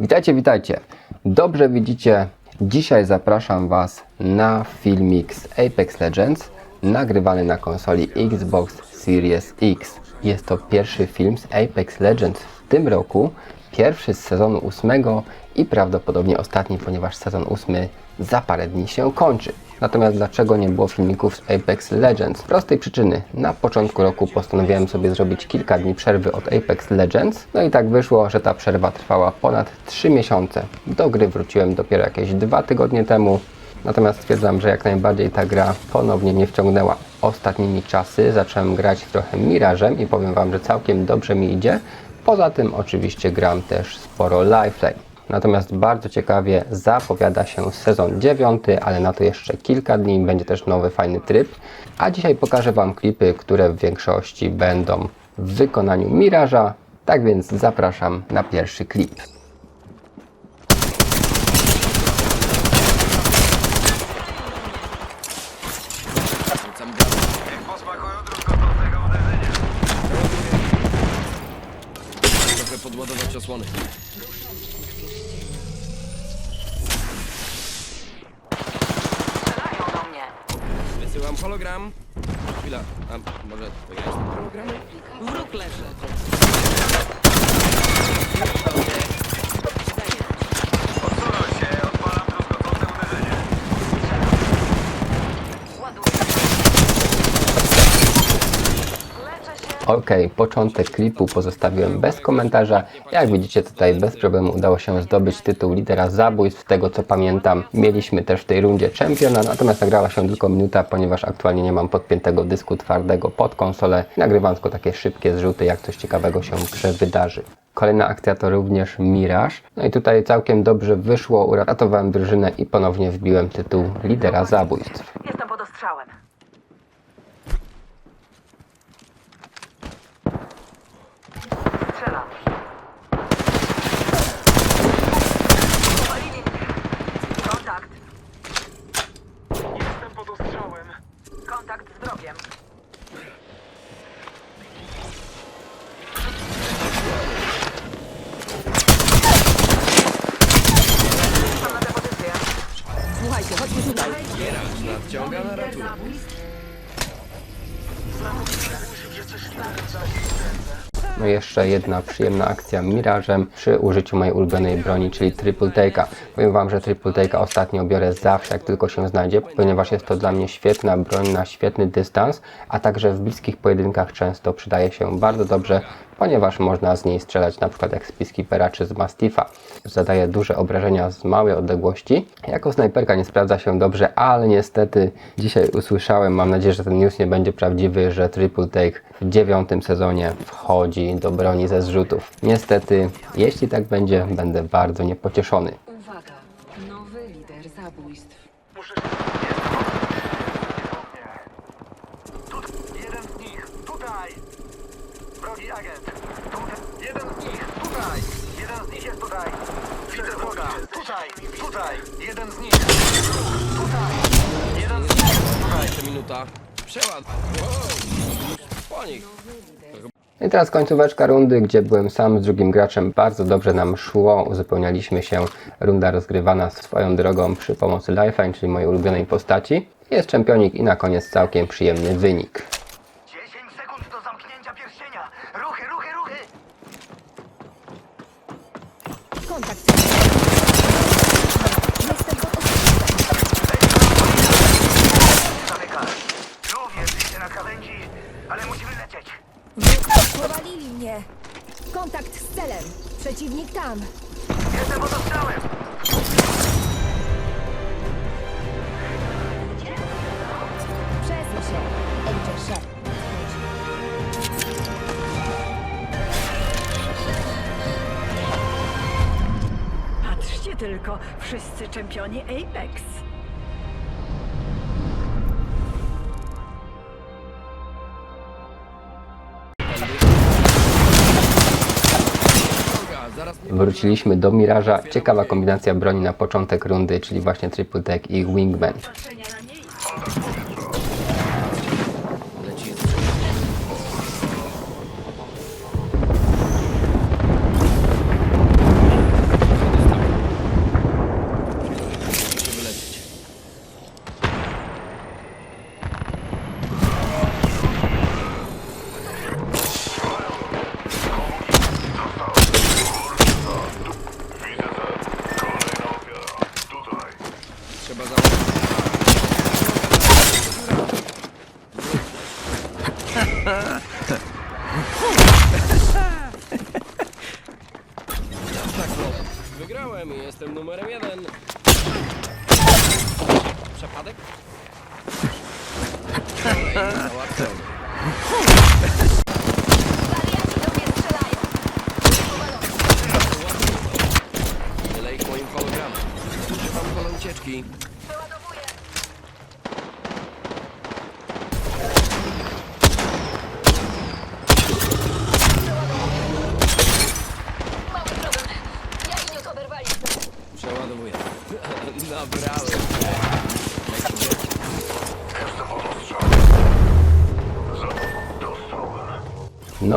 Witajcie, witajcie. Dobrze widzicie, dzisiaj zapraszam Was na filmik z Apex Legends nagrywany na konsoli Xbox Series X. Jest to pierwszy film z Apex Legends w tym roku, pierwszy z sezonu ósmego i prawdopodobnie ostatni, ponieważ sezon ósmy za parę dni się kończy. Natomiast dlaczego nie było filmików z Apex Legends? Z prostej przyczyny. Na początku roku postanowiłem sobie zrobić kilka dni przerwy od Apex Legends. No i tak wyszło, że ta przerwa trwała ponad 3 miesiące. Do gry wróciłem dopiero jakieś 2 tygodnie temu. Natomiast stwierdzam, że jak najbardziej ta gra ponownie mnie wciągnęła. Ostatnimi czasy zacząłem grać trochę Mirażem i powiem Wam, że całkiem dobrze mi idzie. Poza tym oczywiście gram też sporo Lifeline. Natomiast bardzo ciekawie zapowiada się sezon 9, ale na to jeszcze kilka dni. Będzie też nowy fajny tryb. A dzisiaj pokażę Wam klipy, które w większości będą w wykonaniu Miraża. Tak więc zapraszam na pierwszy klip. Strzelają do mnie. Wysyłam hologram. Chwila, a może to ja jestem hologramem? Wróg leży. Odsunąć Ok, początek klipu pozostawiłem bez komentarza. Jak widzicie tutaj bez problemu udało się zdobyć tytuł lidera zabójstw. Tego co pamiętam mieliśmy też w tej rundzie czempiona, natomiast nagrała się tylko minuta, ponieważ aktualnie nie mam podpiętego dysku twardego pod konsolę. Nagrywam tylko takie szybkie zrzuty, jak coś ciekawego się grze wydarzy. Kolejna akcja to również Miraż. No i tutaj całkiem dobrze wyszło, uratowałem drużynę i ponownie wbiłem tytuł lidera zabójstw. Jestem pod ostrzałem. Strzelam. Powalili mnie. Kontakt. Jestem pod ostrzałem. Kontakt z wrogiem. Mam na tę pozycję. Słuchajcie, nadciąga na ratunek. No jeszcze jedna przyjemna akcja Mirażem przy użyciu mojej ulubionej broni, czyli Triple Take'a. Powiem Wam, że Triple Take'a ostatnio biorę zawsze, jak tylko się znajdzie, ponieważ jest to dla mnie świetna broń na świetny dystans, a także w bliskich pojedynkach często przydaje się bardzo dobrze, ponieważ można z niej strzelać na przykład jak z Peacekeepera czy z Mastifa. Zadaje duże obrażenia z małej odległości. Jako snajperka nie sprawdza się dobrze, ale niestety dzisiaj usłyszałem, mam nadzieję, że ten news nie będzie prawdziwy, że Triple Take w dziewiątym sezonie wchodzi do broni ze zrzutów. Niestety, jeśli tak będzie, będę bardzo niepocieszony. Uwaga, nowy lider zabójstw. Muszę się... Tu, jeden z nich, tutaj! Wrogi agent. Tutaj. Jeden z nich, tutaj! Jeden z nich jest tutaj! Widzę wroga! Tutaj! Tutaj! Jeden z nich! Tutaj! Jeden z nich! Tutaj! Jeszcze minuta. Przeład. Wow. Po nich. I teraz końcóweczka rundy, gdzie byłem sam z drugim graczem. Bardzo dobrze nam szło, uzupełnialiśmy się. Runda rozgrywana swoją drogą przy pomocy Lifeline, czyli mojej ulubionej postaci. Jest czempionik i na koniec całkiem przyjemny wynik. 10 sekund do zamknięcia pierścienia! Ruchy, ruchy, ruchy! Kontakt. Jestem pod ostrzałem. Zamykam. Lubię życie na krawędzi, ale musimy lecieć. Wróg powalili mnie. Kontakt z celem. Przeciwnik tam. Jestem pod ostrzałem! Tylko, wszyscy czempioni Apex. Wróciliśmy do Miraża. Ciekawa kombinacja broni na początek rundy, czyli właśnie Triple Tech i Wingman. Załatwiony. Wariaci do mnie strzelają. Tyle ich moim hologramem. Używam.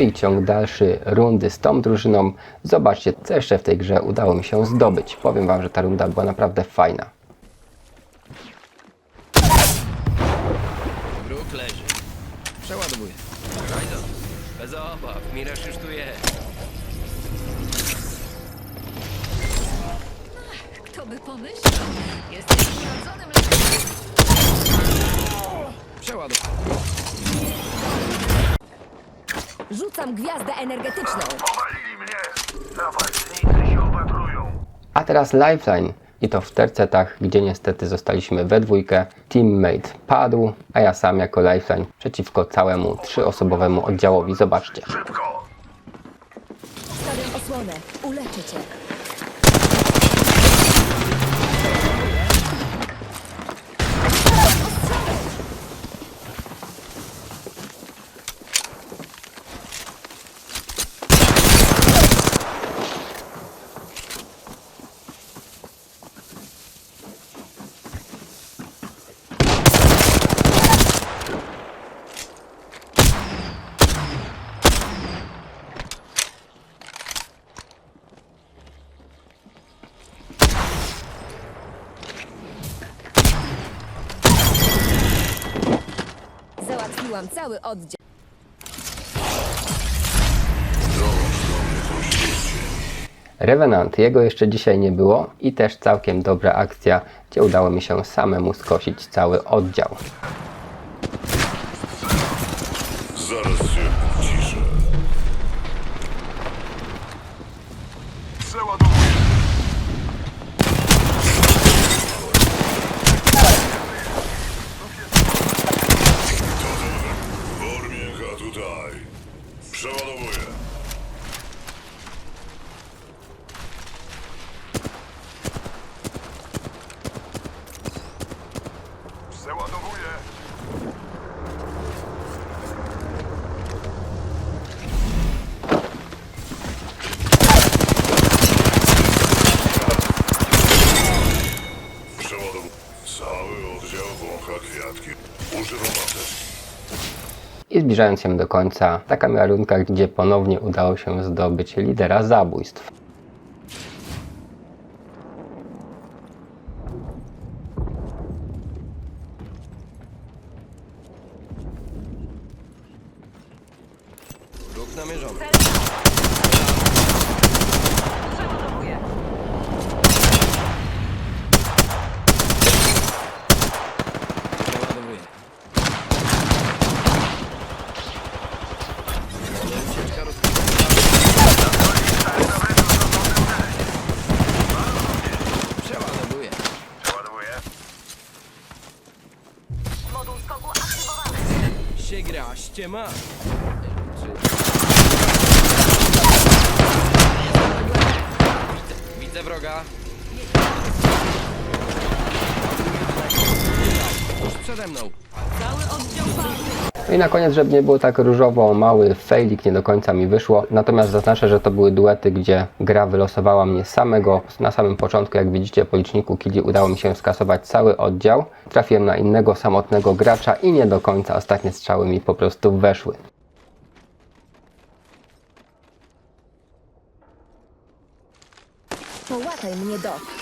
I ciąg dalszy rundy z tą drużyną. Zobaczcie, co jeszcze w tej grze udało mi się zdobyć. Powiem Wam, że ta runda była naprawdę fajna. Bruk leży. Przeładowuję. Rajdo. Bez obaw. Miraż już tu jest. Kto by pomyślał? Jesteś sprawdzonym lekarzem. Przeładowuję. Rzucam gwiazdę energetyczną. Powalili mnie. Napastnicy się opatrują. A teraz Lifeline. I to w tercetach, gdzie niestety zostaliśmy we dwójkę. Teammate padł, a ja sam jako Lifeline przeciwko całemu trzyosobowemu oddziałowi. Zobaczcie. Szybko. Stawiam osłonę. Uleczę cię. Załatwiłam cały oddział. Revenant, jego jeszcze dzisiaj nie było i też całkiem dobra akcja, gdzie udało mi się samemu skosić cały oddział. Zaraz się. Przeładowuję. Formienka tutaj. Przeładowuję. Przeładowuję. Przeładowuję. Cały oddział wącha kwiatki. Używam apteczki. I zbliżając się do końca, taka miała rundka, gdzie ponownie udało się zdobyć lidera zabójstw. Bruk namierzony. Przeładowuję. Przeładowuję. Ale ucieczka rozpoczęta. Przeładowuję. Przeładowuję. Moduł skoku aktywowany. się ściema. Czy... Widzę, widzę wroga. Już przede mną. Cały oddział walki. No i na koniec, żeby nie było tak różowo, mały failik nie do końca mi wyszło. Natomiast zaznaczę, że to były duety, gdzie gra wylosowała mnie samego. Na samym początku, jak widzicie po liczniku killi, udało mi się skasować cały oddział. Trafiłem na innego samotnego gracza i nie do końca ostatnie strzały mi po prostu weszły. Połataj mnie, Doc.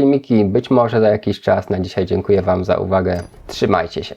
Filmiki być może za jakiś czas. Na dzisiaj dziękuję Wam za uwagę. Trzymajcie się.